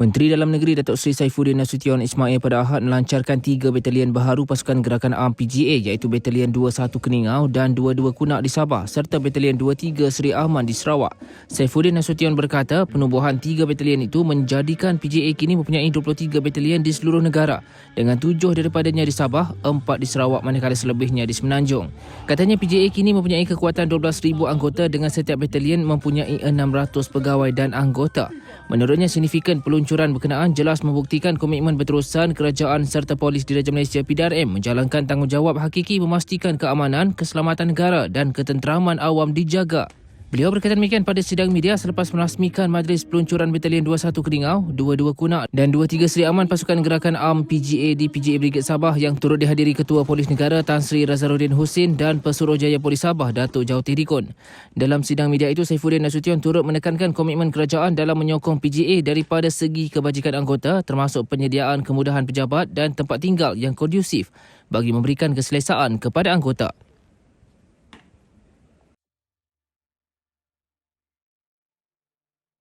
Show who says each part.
Speaker 1: Menteri Dalam Negeri Datuk Seri Saifuddin Nasution Ismail pada Ahad melancarkan tiga batalion baharu pasukan gerakan ARM PGA iaitu Batalion 21 Keningau dan 22 Kunak di Sabah serta Batalion 23 Seri Ahman di Sarawak. Saifuddin Nasution berkata penubuhan tiga batalion itu menjadikan PGA kini mempunyai 23 batalion di seluruh negara dengan tujuh daripadanya di Sabah, empat di Sarawak manakala selebihnya di Semenanjung. Katanya PGA kini mempunyai kekuatan 12,000 anggota dengan setiap batalion mempunyai 600 pegawai dan anggota. Menurutnya signifikan peluncuran berkenaan jelas membuktikan komitmen berterusan kerajaan serta polis Diraja Malaysia PDRM menjalankan tanggungjawab hakiki memastikan keamanan, keselamatan negara dan ketenteraman awam dijaga. Beliau berkata demikian pada sidang media selepas merasmikan majlis peluncuran Batalion 21 Keringau, 22 Kunak dan 23 Seri Aman pasukan gerakan ARM PGA di PGA Brigade Sabah yang turut dihadiri Ketua Polis Negara Tan Sri Razaruddin Husin dan Pesuruhjaya Polis Sabah Datuk Jauh Dikun. Dalam sidang media itu, Saifuddin Nasution turut menekankan komitmen kerajaan dalam menyokong PGA daripada segi kebajikan anggota termasuk penyediaan kemudahan pejabat dan tempat tinggal yang kondusif bagi memberikan keselesaan kepada anggota.